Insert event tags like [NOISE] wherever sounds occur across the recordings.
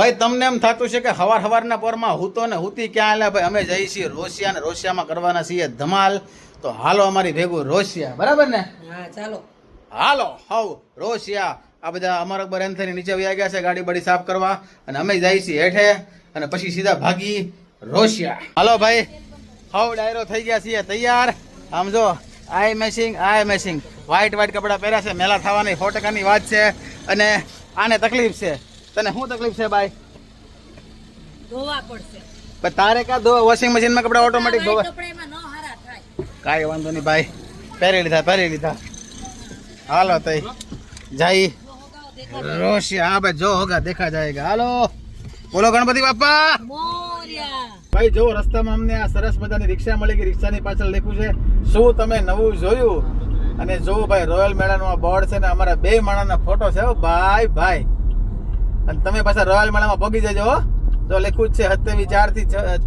ભાઈ તમને એમ થતું છે કે હવાર હવારના પોરમાં હૂતો ને હૂતી ક્યાં આલ્યા? ભાઈ અમે જઈએ છીએ રોશિયા ને રોશિયામાં કરવાના છીએ ધમાલ. તો હાલો અમારી ભેગું રોશિયા બરાબર ને? ચાલો. હાલો હવ રોશિયા આ બધા અમારા અકબર થઈને નીચે વ્યા ગયા છે ગાડી બાડી સાફ કરવા. અને અમે જઈએ છીએ હેઠે અને પછી સીધા ભાગી રોશિયા હાલો ભાઈ હવ ડાયરો થઈ ગયા છીએ તૈયાર. આમ જો આઈ મેસિંગ આઈ મેસિંગ. વ્હાઈટ વ્હાઈટ કપડાં પહેર્યા છે મેલા થવાની સો ટકાની વાત છે. અને આને તકલીફ છે. તને શું તકલીફ છે ભાઈ ધોવા પડશે. પણ તારે ક્યાં ધોવા? વોશિંગ મશીનમાં કપડાં ઓટોમેટિક ધોવા? કાંઈ વાંધો નહીં ભાઈ. પહેરી લીધા પહેરી લીધા. હાલો તઈ. જઈ રોશિયા હા ભાઈ જો હોગા દેખા જાયગા હાલો. બોલો ગણપતિ બાપા. ભાઈ જો રસ્તામાં અમને આ સરસ મજાની રિક્ષા મળી ગઈ. રિક્ષાની પાછળ લખ્યું છે. શું તમે નવું જોયું? અને જો ભાઈ રોયલ મેળાનું આ બોર્ડ છે ને અમારા બે માણાના ફોટો છે. ભાઈ ભાઈ. અને તમે પાછા રોયલ મેળામાં ભોગી જજો તો લેખું જ છે, સત્યાવીસ ચારથી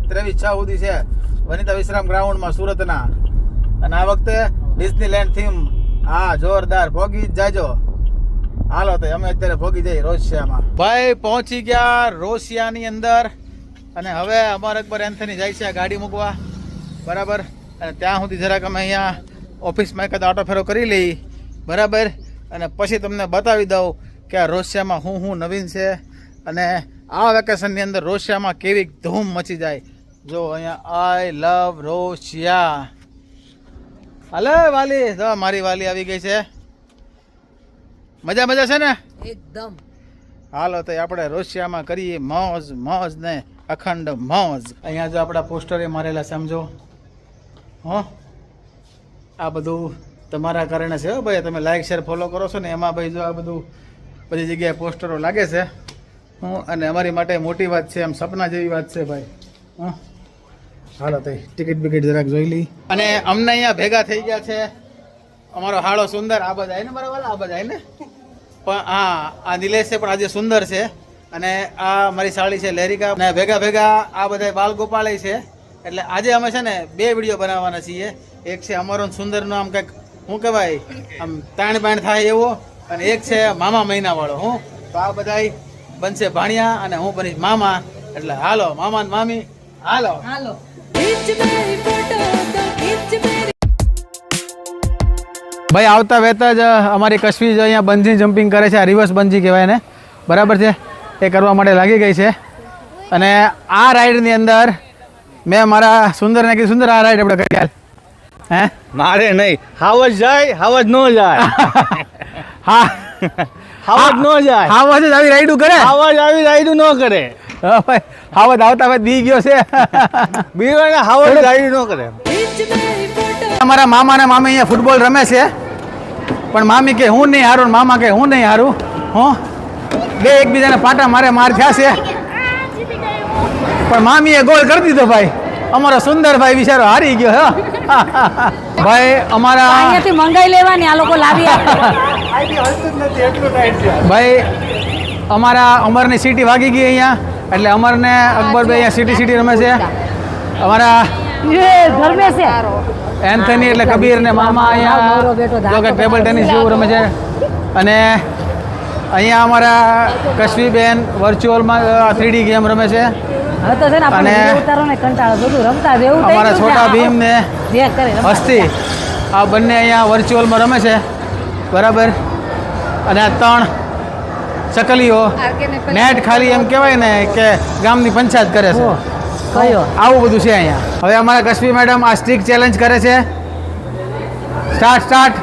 ત્રેવીસ છ સુધી છે. વનિતા વિશ્રામ ગ્રાઉન્ડમાં સુરતના. અને આ વખતે ડિઝનીલેન્ડ થીમ હા જોરદાર, ભોગી જ જાજો. હાલો, તો અમે અત્યારે ભોગી જઈએ રોશિયામાં ભાઈ, પહોંચી ગયા રોશિયાની અંદર. અને હવે અમાર અકબર એન્થની જાય છે ગાડી મૂકવા. બરાબર? અને ત્યાં સુધી જરાક અમે અહીંયા ઓફિસમાં એકાદ આટો ફેરો કરી લઈ. બરાબર? અને પછી તમને બતાવી દઉં કે આ રોશિયામાં હું હું નવીન છે અને આ વેકેશનની અંદર રોશિયામાં કેવી ધૂમ મચી જાય. જો અહીંયા આઈ લવ રોશિયા હાલે વાલી મારી વાલી આવી ગઈ છે. મજા મજા છે ને? એકદમ. હાલો તો આપણે રોશિયામાં કરીએ મોજ મોજ ને અખંડ મોજ. અહીંયા જો આપણા પોસ્ટરે મારેલા સમજો હો. આ બધું તમારા કારણે છે હો ભાઈ. તમે લાઈક શેર ફોલો કરો છો ને એમાં ભાઈ જો આ બધું બધી જગ્યાએ પોસ્ટરો લાગે છે. હું અને અમારી માટે મોટી વાત છે, એમ સપના જેવી વાત છે ભાઈ. હં? હાલો તઈ, ટિકિટ બિકિટ જરાક જોઈ લઈ. અને અમને અહીંયા ભેગા થઈ ગયા છે. અમારો હાળો સુંદર, આ બધા ને બરાબર આ બધા ને? પણ હા, આ નિલેશ છે, પણ આજે સુંદર છે. અને આ મારી સાળી છે, લેરિકા. અને ભેગા ભેગા આ બધા બાલ ગોપાલે છે. એટલે આજે અમે છે ને બે વીડિયો બનાવવાના છીએ. એક છે અમારો સુંદરનો આમ કંઈક શું કહેવાય, આમ તાણ બાણ થાય એવો. અને એક છે મામા મહિના વાળો હું. તો આ બધા બનશે ભાણિયા અને હું બનીશ મામા. એટલે હાલો મામા ને મામી હાલો. હાલો. ભાઈ આવતા વહેતા જ અમારી કશ્મી જો અહીંયા બંજી જમ્પિંગ કરે છે આ રિવર્સ બંજી કહેવાય ને બરાબર છે? એ કરવા માટે લાગી ગઈ છે. અને આ રાઈડની અંદર મેં મારા સુંદરને કીધું સુંદર આ રાઈડ આપણે કરી હે? મારે નહીં. હાવજ જાય હાવજ ન જાય. [LAUGHS] હા. હાવજ ન જાય. આવાજ જ આવી રાઈડું કરે. હાવજ આવી રાયડું ન કરે. હા આવતા હવે દી ગયો છે. બીવાને હાવજ રાયડું ન કરે. અમારા મામા મામી અહીંયા ફૂટબોલ રમે છે. પણ મામી કે હું નહીં હારું મામા કે હું નહીં હારું. હું? બે એકબીજાને પાટા મારે માર થયા છે. પણ મામીએ ગોલ કરી દીધો ભાઈ. અમારો સુંદર ભાઈ બિચારો હારી ગયો હે. ભાઈ અમારા અહીંયાથી મંગાઈ લેવાની આ લોકો લાવી ભાઈ અમારા અમરની સીટી વાગી ગઈ અહીંયા. એટલે અમરને અકબરભાઈ અહીંયા સીટી સીટી રમે છે. અમારા ધર્મે છે. એન્થની એટલે કબીર ને મામા અહીંયા જો કે ટેબલ ટેનિસ જેવું રમે છે. અને અહીંયા અમારા કશ્મીબેન વર્ચ્યુઅલમાં થ્રીડી ગેમ રમે છે. હવે તો છે ને આપણે ઉતારો ને કંટાળો બધું રમતા જ એવું અમારા છોટા ભીમ ને જે કરે હસ્તી આ બંને અહીંયા વર્ચ્યુઅલમાં રમે છે. બરાબર? અને આ ત્રણ ચકલીઓ નેટ ખાલી એમ કહેવાય ને કે ગામની પંચાયત કરે છે. કયો? આવું બધું છે અહીંયા. હવે અમારા કશ્મીર મેડમ આ સ્ટીક ચેલેન્જ કરે છે. સ્ટાર્ટ સ્ટાર્ટ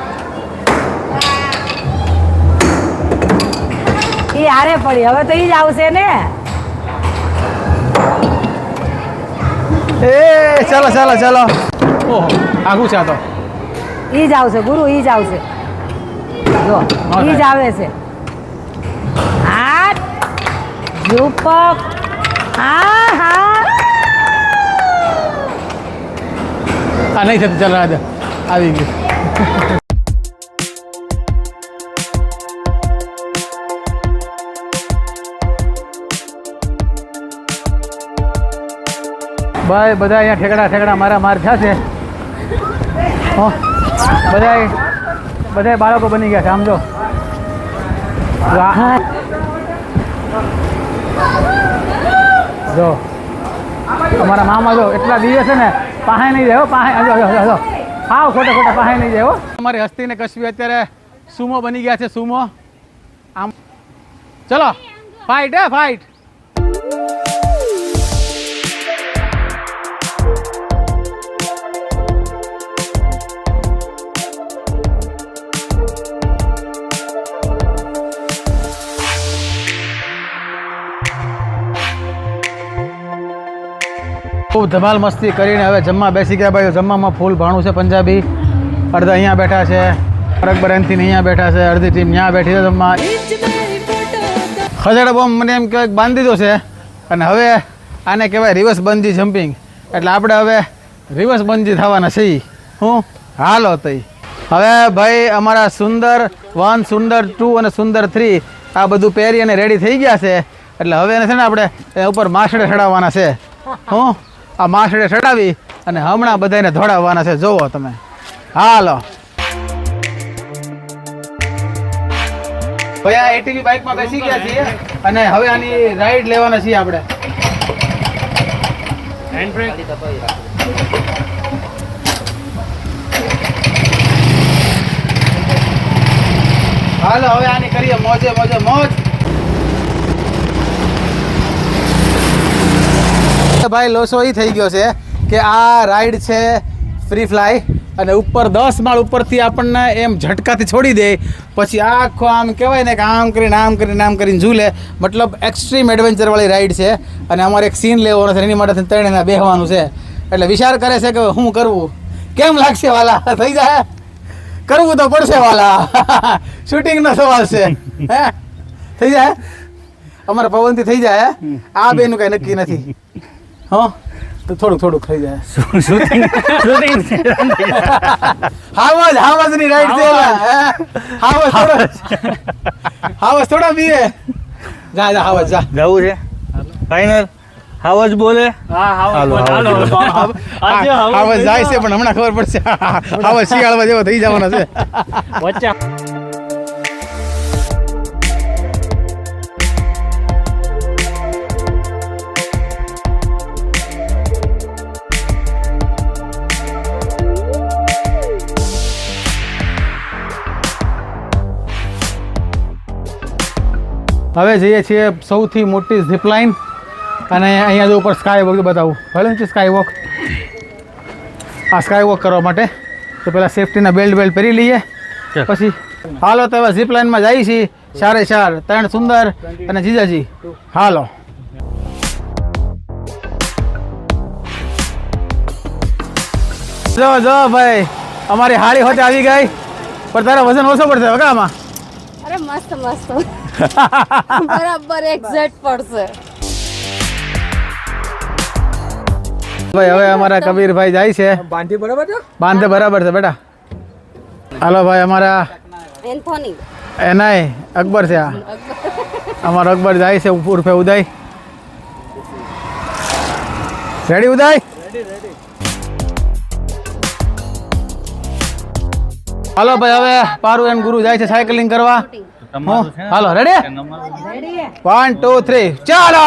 એ હારે પડી. હવે તો એ જ આવશે ને? એ ચાલો ચાલો ચાલો. ઓહો આગુ છે આ તો? ઈ જ આવશે ગુરુ ઈ જ આવશે. જો ઈ જ આવે છે. હાથ ઝુપક હા હા. આ નહીં થતું ચાલો રાજા આવી ગયું. ભાઈ, બધા અહીંયા ઠેકડા ઠેકડા મારા માર થયા છે. હો બધા બધા બાળકો બની ગયા છે, આમ જો. જો, અમારા મામા જો એટલા દિવસ ને પાસે નહીં જાય હો પાસે જો જો ખોટા ખોટા પાસે નહીં જાય અમારી હસ્તી ને કશ્મી અત્યારે સુમો બની ગયા છે, સુમો. આમ. ચલો ફાઇટ હે ફાઇટ ખૂબ ધમાલ મસ્તી કરીને હવે જમવા બેસી ગયા ભાઈ જમવામાં ફૂલ ભાણું છે પંજાબી. અડધા અહીંયા બેઠા છે. અરકબર એનથી અહીંયા બેઠા છે. અડધી ટીમ ત્યાં બેઠી છે જમવા. ખજડા બોમ્બ મને એમ કહેવાય બાંધી દીધો છે. અને હવે આને કહેવાય રિવર્સ બંજી જમ્પિંગ. એટલે આપણે હવે રિવર્સ બંજી થવાના છીએ. હું? હાલો તઈ. હવે ભાઈ અમારા સુંદર વન, સુંદર ટુ અને સુંદર થ્રી આ બધું પહેરી અને રેડી થઈ ગયા છે. એટલે હવે એને છે ને આપણે એ ઉપર માછડે ચડાવવાના છે. હું? આ માસડે ચડાવી અને હમણાં બધાને ધોડાવવાના છે. જોવો તમે. હાલો. ભાઈ, આ એટીવી બાઇકમાં બેસી ગયા છીએ અને હવે આની રાઈડ લેવાના છીએ આપણે. હાલો, હવે આની કરીએ. મોજે મોજે, મોજ. ભાઈ લોસો એ થઈ ગયો છે કે આ રાઈડ છે ફ્રી ફ્લાય અને ઉપર દસ માળ ઉપરથી આપણને એમ ઝટકાથી છોડી દે. પછી આખો આમ કહેવાય ને કે આમ કરીને આમ કરીને આમ કરીને ઝૂલે. મતલબ એક્સ્ટ્રીમ એડવેન્ચરવાળી રાઈડ છે અને અમારે એક સીન લેવાનો છે એની માટે ત્રણે બેહવાનું છે. એટલે વિચાર કરે છે કે શું કરવું? કેમ લાગશે વાલા? થઈ જાય? કરવું તો પડશે વાલા. શૂટિંગનો સવાલ છે. હે? થઈ જાય? અમારે પવનથી થઈ જાય, હે? આ બેનું કઈ નક્કી નથી. હો? તો થોડુંક થોડુંક થઈ જાય. હાવજ હાવજની રાઈડ છે હે? હાવજ થોડો હાવજ થોડા પીએ. જા જા હાવજ જા. જવું છે? ફાઈનલ હાવજ બોલે? હાલો, હાલો. આજે હાવજ જાય છે પણ હમણાં ખબર પડશે. હાવજ શિયાળવા જેવો થઈ જવાનો છે. હવે જઈએ છીએ સૌથી મોટી ઝીપલાઇન અને અહીંયા જો ઉપર સ્કાય વોક બતાવું. ભલે છે સ્કાય વોક આ સ્કાય વોક કરવા માટે તો પહેલાં સેફટીના બેલ્ટ બેલ્ટ પહેરી લઈએ. પછી હાલો તો હવે ઝીપ લાઇનમાં જઈએ છીએ. ચારે ચાર ત્રણ સુંદર અને જીજાજી. હાલો. જો જો ભાઈ અમારી હાળી હોતે આવી ગઈ. પણ તારા વજન ઓછો પડશે વગામાં અરે મસ્ત મસ્ત. [LAUGHS] બરાબર એક્ઝેક્ટ પડશે. ભાઈ હવે અમારા કબીરભાઈ જાય છે. બાંધી બરાબર છે? બાંધે બરાબર છે બેટા. હાલો ભાઈ અમારા એન્થોની. એનાય અકબર છે આ. અમારો અકબર જાય છે ઉર્ફે ઉદય. રેડી ઉદય? હાલો ભાઈ હવે પારુ એન ગુરુ જાય છે સાયકલિંગ કરવા. હાલો રેડી વન ટુ થ્રી ચાલો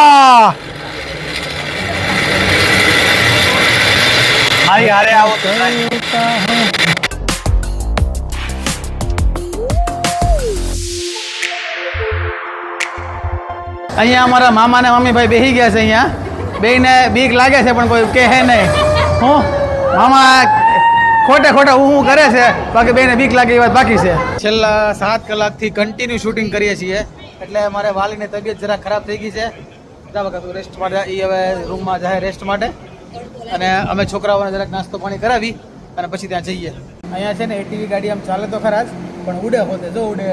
હારી હારે આવો અહીંયા અમારા મામા ને મમ્મી ભાઈ બેસી ગયા છે અહીંયા બેયને બીક લાગે છે પણ કોઈ કહે નહીં હું મામા ખોટે ખોટા હું હું કરે છે? બાકી બેને બીક લાગે એ વાત બાકી છે. છેલ્લા સાત કલાકથી કન્ટિન્યુ શૂટિંગ કરીએ છીએ. એટલે મારે વાલીની તબિયત જરા ખરાબ થઈ ગઈ છે. બધા વખત રેસ્ટ માટે એ હવે રૂમમાં જાય રેસ્ટ માટે. અને અમે છોકરાઓને જરાક નાસ્તો પાણી કરાવી અને પછી ત્યાં જઈએ. અહીંયા છે ને એટીવી ગાડી આમ ચાલે તો ખરા જ, પણ ઉડે હોતે જો ઉડે